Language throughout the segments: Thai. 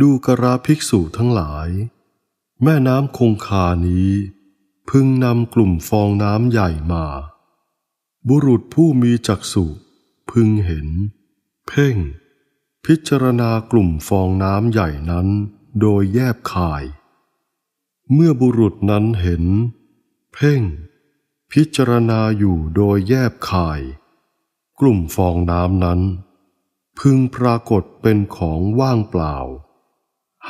ดูกระภิกษุทั้งหลาย แม่น้ำคงคานี้ พึงนำกลุ่มฟองน้ำใหญ่มา บุรุษผู้มีจักษุพึงเห็น เพ่ง พิจารณากลุ่มฟองน้ำใหญ่นั้น โดยแยบคาย เมื่อบุรุษนั้นเห็น เพ่ง พิจารณาอยู่โดยแยบคาย กลุ่มฟองน้ำนั้น พึงปรากฏเป็นของว่างเปล่า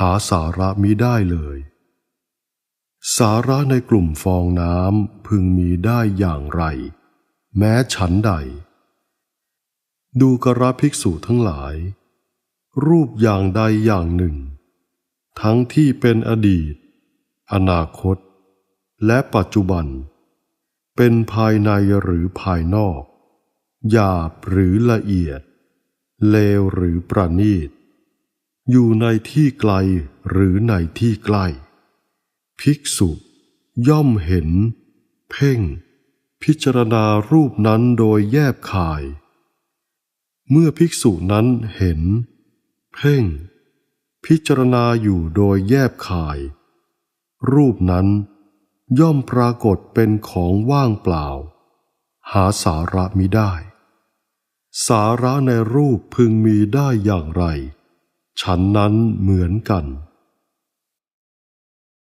หาสาระมิได้เลย สาระในกลุ่มฟองน้ำพึงมีได้อย่างไร แม้ฉันใด ดูกระภิกษุทั้งหลาย รูปอย่างใดอย่างหนึ่ง ทั้งที่เป็นอดีต อนาคต และปัจจุบัน เป็นภายในหรือภายนอกหยาบหรือละเอียด เลวหรือประณีต อยู่ในที่ไกลหรือในที่ใกล้ ภิกษุ ย่อมเห็น เพ่ง พิจารณารูปนั้นโดยแยบคาย เมื่อภิกษุนั้นเห็น เพ่ง พิจารณาอยู่โดยแยบคาย รูปนั้น ย่อมปรากฏเป็นของว่างเปล่า หาสาระมิได้ สาระในรูปพึงมีได้อย่างไร ฉันนั้นเหมือนกัน